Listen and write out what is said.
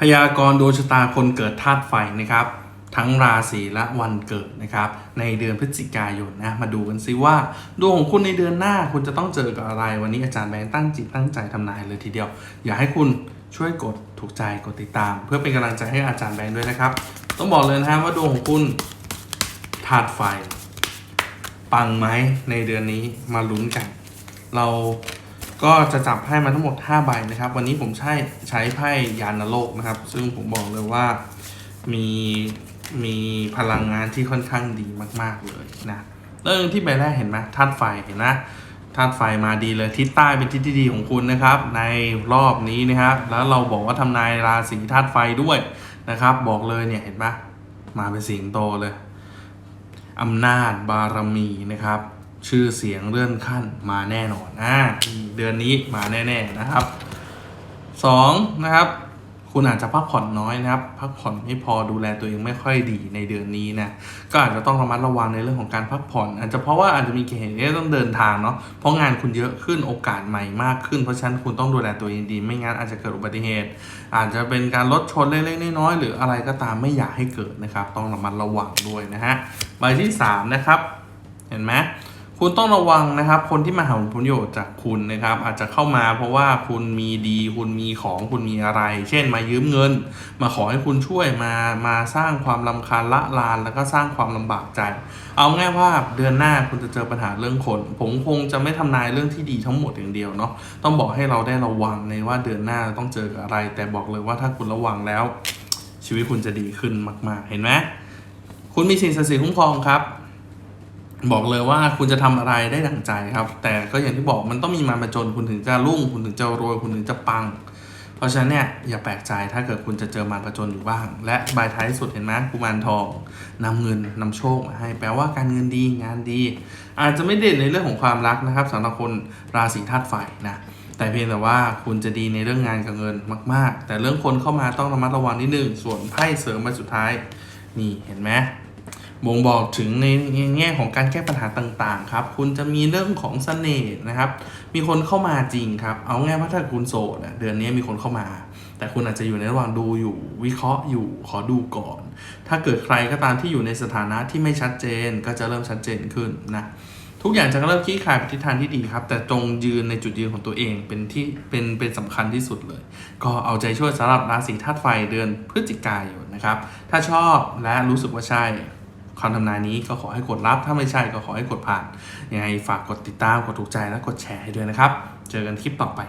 พยากรณ์ดวงชะตาคนเกิดธาตุไฟนะครับ ทั้งราศีและวันเกิดนะครับ ในเดือนพฤศจิกายนนะมาดูกันซิว่า ดวงของคุณในเดือนหน้าคุณจะต้องเจอกับอะไร วันนี้อาจารย์แบงค์ตั้งจิตตั้งใจทำนายเลยทีเดียว อยากให้คุณช่วยกดถูกใจกดติดตาม เพื่อเป็นกำลังใจให้อาจารย์แบงค์ด้วยนะครับ ต้องบอกเลยนะฮะว่าดวงของคุณธาตุไฟ ปังไหมในเดือนนี้มาลุ้นกัน เรา ก็จะจับไพ่มาทั้งหมด 5 ใบนะครับ วันนี้ผมใช้ใช้ไพ่ยานโลกนะครับ ซึ่งผมบอกเลยว่ามีมีพลังงานที่ค่อนข้างดีมาก ๆเลยนะเริ่มที่ใบแรกเห็นไหมธาตุไฟเห็นนะธาตุไฟมาดีเลยทิศใต้เป็นทิศที่ดีของคุณนะครับ ในรอบนี้นะครับ แล้วเราบอกว่าทำนายราศีธาตุไฟด้วยนะครับ บอกเลยเนี่ยเห็นปะมาเป็นสิงโตเลยอำนาจบารมีนะครับ ชื่อเสียงเลื่อนขั้นมาแน่นอนอ่าเดือนนี้มาแน่ ๆนะครับสองนะครับ คุณอาจจะพักผ่อนน้อยนะครับ พักผ่อนไม่พอดูแลตัวเองไม่ค่อยดีในเดือนนี้นะก็อาจจะต้องระมัดระวังในเรื่องของการพักผ่อน อาจจะเพราะว่าอาจจะมีเกณฑ์ที่ต้องเดินทางเนาะเพราะงานคุณเยอะขึ้นโอกาสใหม่มากขึ้นเพราะฉะนั้นคุณต้องดูแลตัวเองดี ไม่งั้นอาจจะเกิดอุบัติเหตุ อาจจะเป็นการรถชนเล็กๆน้อยๆหรืออะไรก็ตามไม่อยากให้เกิดนะครับ ต้องระมัดระวังด้วยนะฮะใบที่สามนะครับเห็นไหม คุณต้องระวังนะครับ คนที่มาหาผลประโยชน์จากคุณนะครับ อาจจะเข้ามาเพราะว่าคุณมีดี คุณมีของคุณมีอะไร เช่นมายืมเงิน มาขอให้คุณช่วยมามาสร้างความลำคาญละลาน แล้วก็สร้างความลำบากใจ เอาง่ายว่าเดือนหน้าคุณจะเจอปัญหาเรื่องคน ผมคงจะไม่ทำนายเรื่องที่ดีทั้งหมดอย่างเดียวเนาะต้องบอกให้เราได้ระวังในว่าเดือนหน้าต้องเจอกับอะไร แต่บอกเลยว่าถ้าคุณระวังแล้ว ชีวิตคุณจะดีขึ้นมาก ๆ เห็นไหมคุณมีสิ่งศักดิ์สิทธิ์คุ้มครองครับ บอกเลยว่าคุณจะทำอะไรได้ดั่งใจครับ แต่ก็อย่างที่บอกมันต้องมีมารประจนคุณถึงจะรุ่ง คุณถึงจะรวยคุณถึงจะปัง เพราะฉะนั้นเนี่ยอย่าแปลกใจถ้าเกิดคุณจะเจอมารประจนอยู่บ้าง และใบท้ายสุดเห็นไหมกุมารทองนำเงินนำโชคมาให้ แปลว่าการเงินดีงานดี อาจจะไม่เด่นในเรื่องของความรักนะครับสำหรับคนราศีธาตุไฟนะแต่เพียงแต่ว่าคุณจะดีในเรื่องงานกับเงินมาก ๆ แต่เรื่องคนเข้ามาต้องระมัดระวังนิดนึงส่วนไพ่เสริมมาสุดท้ายนี่เห็นไหม บ่งบอกถึงในแง่ของการแก้ปัญหาต่าง ๆ ครับ คุณจะมีเรื่องของเสน่ห์นะครับ มีคนเข้ามาจริงครับ เอาง่ายว่าถ้าคุณโสดเดือนนี้มีคนเข้ามา แต่คุณอาจจะอยู่ในระหว่างดูอยู่ วิเคราะห์อยู่ขอดูก่อน ถ้าเกิดใครก็ตามที่อยู่ในสถานะที่ไม่ชัดเจนก็จะเริ่มชัดเจนขึ้นนะทุกอย่างจะเริ่มคลี่คลายไปทิศทางที่ดีครับ แต่จงยืนในจุดยืนของตัวเองเป็นที่เป็นเป็นสำคัญที่สุดเลย ก็เอาใจช่วยสำหรับราศีธาตุไฟเดือนพฤศจิกายนนะครับ ถ้าชอบและรู้สึกว่าใช่ คำทำนายนี้ก็ขอให้กดรับ ถ้าไม่ใช่ก็ขอให้กดผ่าน ยังไงฝากกดติดตาม กดถูกใจและกดแชร์ให้ด้วยนะครับ เจอกันคลิปต่อไป